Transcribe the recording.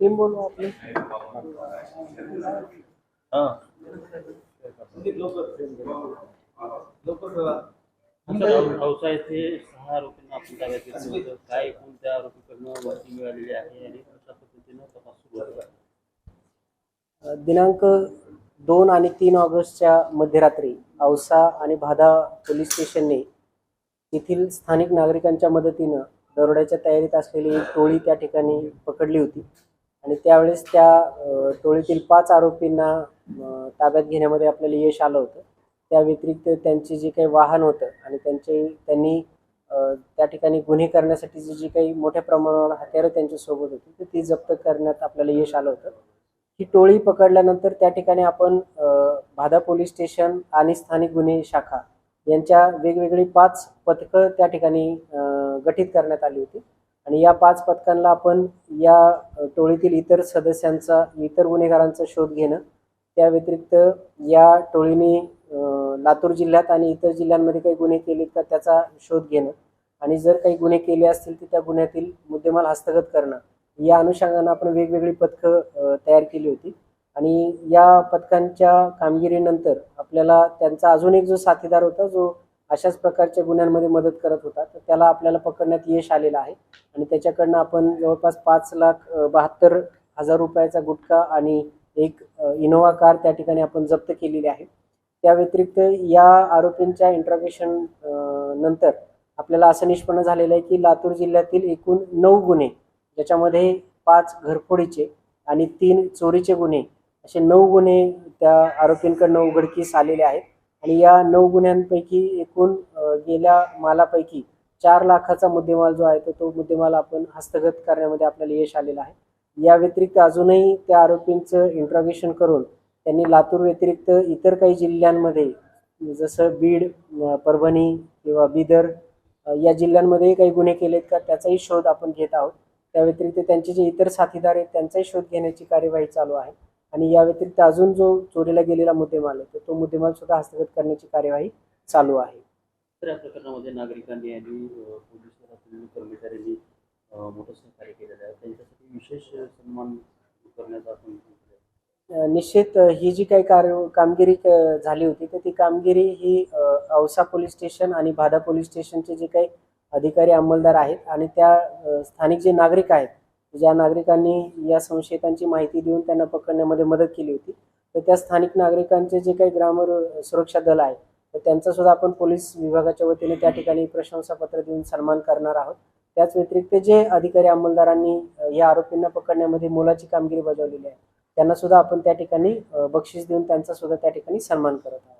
Team आपली येथे सहा आरोपींना आपण ताब्यात घेतलं होतं काय एकूण त्या आरोपीकडनं माहिती मिळालेली आहे आणि कशा पद्धतीनं तपास सुरू आहे दिनांक दोन आणि तीन ऑगस्टच्या मध्यरात्री औसा आणि भादा पोलीस स्टेशनने येथील स्थानिक नागरिकांच्या मदतीनं दरोड्याच्या तयारीत असलेली एक टोळी त्या ठिकाणी पकडली होती. आणि त्यावेळेस त्या टोळीतील पाच आरोपींना ताब्यात घेण्यामध्ये आपल्याला यश आलं होतं. त्या व्यतिरिक्त त्यांचे जे काही वाहन होतं आणि त्यांचे त्यांनी त्या ठिकाणी गुन्हे करण्यासाठी जी काही मोठ्या प्रमाणावर हत्यारं त्यांच्यासोबत होती तर ती जप्त करण्यात आपल्याला यश आलं होतं. ही टोळी पकडल्यानंतर त्या ठिकाणी आपण भादा पोलीस स्टेशन आणि स्थानिक गुन्हे शाखा यांच्या वेगवेगळी पाच पथकं त्या ठिकाणी गठीत करण्यात आली होती. आणि या पाच पथकांना आपण या टोळीतील इतर सदस्यांचा इतर गुन्हेगारांचा शोध घेणं त्या व्यतिरिक्त या टोळीने लातूर जिल्ह्यात आणि इतर जिल्ह्यांमध्ये काही गुन्हे केलेत का त्याचा शोध घेणं आणि जर काही गुन्हे केले असतील तर त्या गुन्ह्यातील मुद्देमाल हस्तगत करणं. या अनुषंगानं आपण वेगवेगळी पथकं तयार केली होती. आणि या पथकांच्या कामगिरीनंतर आपल्याला त्यांचा अजून एक जो साथीदार होता जो अशाच प्रकारच्या गुन्ह्यांमध्ये मदत करत होता तर त्याला आपल्याला पकडण्यात यश आलेलं आहे. आणि त्याच्याकडनं आपण जवळपास पाच लाख बहात्तर हजार रुपयाचा गुटखा आणि एक इनोव्हा कार त्या ठिकाणी आपण जप्त केलेली आहे. त्या व्यतिरिक्त या आरोपींच्या इंट्रॉगेशन नंतर आपल्याला असं निष्पन्न झालेलं आहे की लातूर जिल्ह्यातील एकूण नऊ गुन्हे ज्याच्यामध्ये पाच घरफोडीचे आणि तीन चोरीचे गुन्हे असे नऊ गुन्हे त्या आरोपींकडनं उघडकीस आलेले आहेत. आणि या नऊ गुन्ह्यांपैकी एकूण गेल्या मालापैकी चार लाखाचा मुद्देमाल जो आहे तो तो मुद्देमाल आपण हस्तगत करण्यामध्ये आपल्याला यश आलेलं आहे. या व्यतिरिक्त अजूनही त्या आरोपींचं इंट्रॉगेशन करून त्यांनी लातूर व्यतिरिक्त इतर काही जिल्ह्यांमध्ये जसं बीड परभणी किंवा बिदर या जिल्ह्यांमध्ये काही गुन्हे केलेत का त्याचाही शोध आपण घेत आहोत. त्या व्यतिरिक्त त्यांचे जे इतर साथीदार आहेत त्यांचाही शोध घेण्याची कार्यवाही चालू आहे. आणि या व्यतिरिक्त अजून जो चोरीला गेलेला मुद्देमाल आहे तर तो मुद्देमाल सुद्धा हस्तगत करण्याची कार्यवाही चालू आहे. तर या प्रकरणामध्ये नागरिकांनी आणि पोलीस कर्मचाऱ्यांनी मोठं सहकार्य केलेलं आहे. त्यांच्यासाठी विशेष सन्मान करण्याचा आपण निश्चित ही जी काही कार्य कामगिरी क- झाली होती तर ती कामगिरी ही औसा पोलीस स्टेशन आणि भादा पोलीस स्टेशनचे जे काही अधिकारी अंमलदार आहेत आणि त्या स्थानिक जे नागरिक आहेत ज्या नागरिकांनी या संशयितांची माहिती देऊन त्यांना पकडण्यामध्ये मदत केली होती तर त्या स्थानिक नागरिकांचे जे काही ग्राम सुरक्षा दल आहे तर त्यांचा सुद्धा आपण पोलीस विभागाच्या वतीने त्या ठिकाणी प्रशंसापत्र देऊन सन्मान करणार आहोत. त्याच व्यतिरिक्त जे अधिकारी अंमलदारांनी या आरोपींना पकडण्यामध्ये मोलाची कामगिरी बजावलेली आहे त्यांना सुद्धा आपण त्या ठिकाणी बक्षीस देऊन त्यांचा सुद्धा त्या ठिकाणी सन्मान करत आहोत.